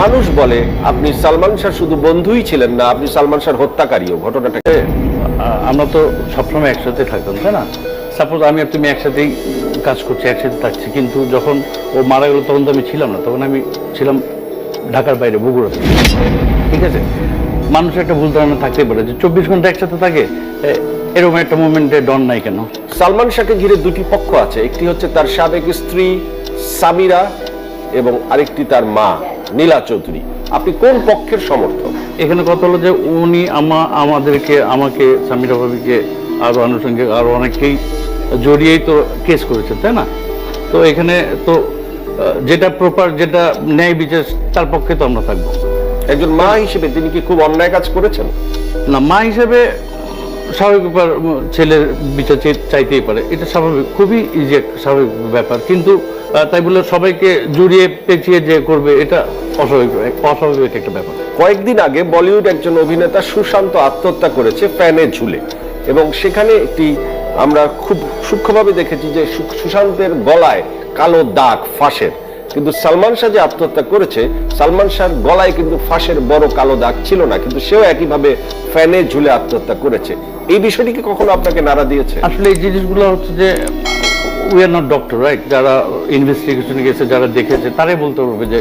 মানুষ বলে আপনি সালমান শাহ শুধু বন্ধুই ছিলেন না আপনি সালমান শাহর হত্যাকারীও ঘটনাটাকে আমরা তো সবসময় একসাথে থাকতাম তাই না? সাপোজ আমি আর তুমি একসাথেই কাজ করছি একসাথে থাকছি কিন্তু যখন ও মারা গেল তখন তো আমি ছিলাম না তখন আমি ছিলাম ঢাকার বাইরে বগুড়াতে। ঠিক আছে? মানুষের একটা ভুল ধারণা থাকতেই পারে যে চব্বিশ ঘণ্টা একসাথে থাকে এরকম একটা মোমেন্টে ডন নাই কেন? সালমান শাহকে ঘিরে দুটি পক্ষ আছে একটি হচ্ছে তার সাবেক স্ত্রী সামিরা এবং আরেকটি তার মা। নীলা চৌধুরী আপনি কোন পক্ষের সমর্থক? এখানে কথা হলো যে উনি আমা আমাদেরকে আমাকে সামিরা ভাবিকে আরও আনুষঙ্গিক আরও অনেকেই জড়িয়েই তো কেস করেছে তাই না? তো এখানে তো যেটা প্রপার যেটা ন্যায় বিচার তার পক্ষে তো আমরা থাকব। একজন মা হিসেবে তিনি কি খুব অন্যায় কাজ করেছেন? না মা হিসেবে স্বাভাবিক ব্যাপার ছেলের বিচার চাইতেই পারে। এটা স্বাভাবিক খুবই ইজি স্বাভাবিক ব্যাপার। কিন্তু তাই বলে সবাইকে জড়িয়ে পেঁচিয়ে যে করবে এটা অস্বাভাবিক অস্বাভাবিক একটা ব্যাপার। কয়েকদিন আগে বলিউড একজন অভিনেতা সুশান্ত আত্মহত্যা করেছে ফ্যানে ঝুলে। এবং সেখানে একটি আমরা খুব সূক্ষ্মভাবে দেখেছি যে সুশান্তের গলায় কালো দাগ ফাঁসের। কিন্তু সালমান শাহ যে আত্মহত্যা করেছে সালমান শাহর গলায় কিন্তু ফাঁসের বড় কালো দাগ ছিল না কিন্তু সেও একইভাবে ফ্যানে ঝুলে আত্মহত্যা করেছে। এই বিষয়টি কি কখনো আপনাকে নাড়া দিয়েছে? আসলে এই জিনিসগুলো হচ্ছে যে we are not doctor right যারা ইনভেস্টিগেশনে গেছে যারা দেখেছে তারাই বলতে পারবে যে